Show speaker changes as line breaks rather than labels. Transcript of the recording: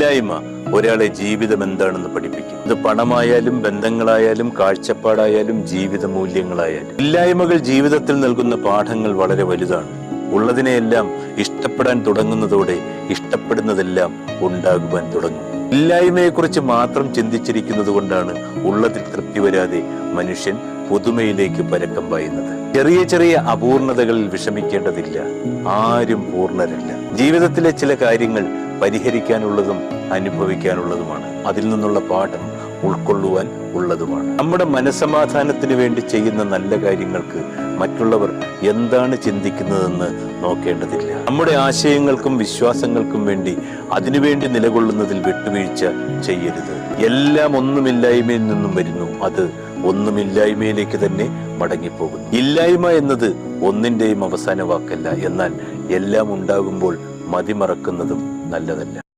ഇല്ലായ്മ ഒരാളെ ജീവിതം എന്താണെന്ന് പഠിപ്പിക്കും. ഇത് പണമായാലും ബന്ധങ്ങളായാലും കാഴ്ചപ്പാടായാലും ജീവിത മൂല്യങ്ങളായാലും ഇല്ലായ്മകൾ ജീവിതത്തിൽ നൽകുന്ന പാഠങ്ങൾ വളരെ വലുതാണ്. ഉള്ളതിനെയെല്ലാം ഇഷ്ടപ്പെടാൻ തുടങ്ങുന്നതോടെ ഇഷ്ടപ്പെടുന്നതെല്ലാം ഉണ്ടാകുവാൻ തുടങ്ങും. ഇല്ലായ്മയെക്കുറിച്ച് മാത്രം ചിന്തിച്ചിരിക്കുന്നത് കൊണ്ടാണ് ഉള്ളതിൽ തൃപ്തി വരാതെ മനുഷ്യൻ പുതുമയിലേക്ക് പരക്കം പായുന്നത്. ചെറിയ ചെറിയ അപൂർണതകളിൽ വിഷമിക്കേണ്ടതില്ല. ആരും പൂർണരല്ല. ജീവിതത്തിലെ ചില കാര്യങ്ങൾ പരിഹരിക്കാനുള്ളതും അനുഭവിക്കാനുള്ളതുമാണ്. അതിൽ നിന്നുള്ള പാഠം ഉൾക്കൊള്ളുവാൻ ഉള്ളതുമാണ്. നമ്മുടെ മനസമാധാനത്തിന് വേണ്ടി ചെയ്യുന്ന നല്ല കാര്യങ്ങൾക്ക് മറ്റുള്ളവർ എന്താണ് ചിന്തിക്കുന്നതെന്ന് നോക്കേണ്ടതില്ല. നമ്മുടെ ആശയങ്ങൾക്കും വിശ്വാസങ്ങൾക്കും വേണ്ടി അതിനുവേണ്ടി നിലകൊള്ളുന്നതിൽ വിട്ടുവീഴ്ച ചെയ്യരുത്. എല്ലാം ഒന്നുമില്ലായ്മയിൽ നിന്നും വരുന്നു. അത് ഒന്നുമില്ലായ്മയിലേക്ക് തന്നെ മടങ്ങിപ്പോകുന്നു. ഇല്ലായ്മ എന്നത് ഒന്നിന്റെയും അവസാന വാക്കല്ല. എന്നാൽ എല്ലാം ഉണ്ടാകുമ്പോൾ മതിമറക്കുന്നതും നല്ലതല്ല.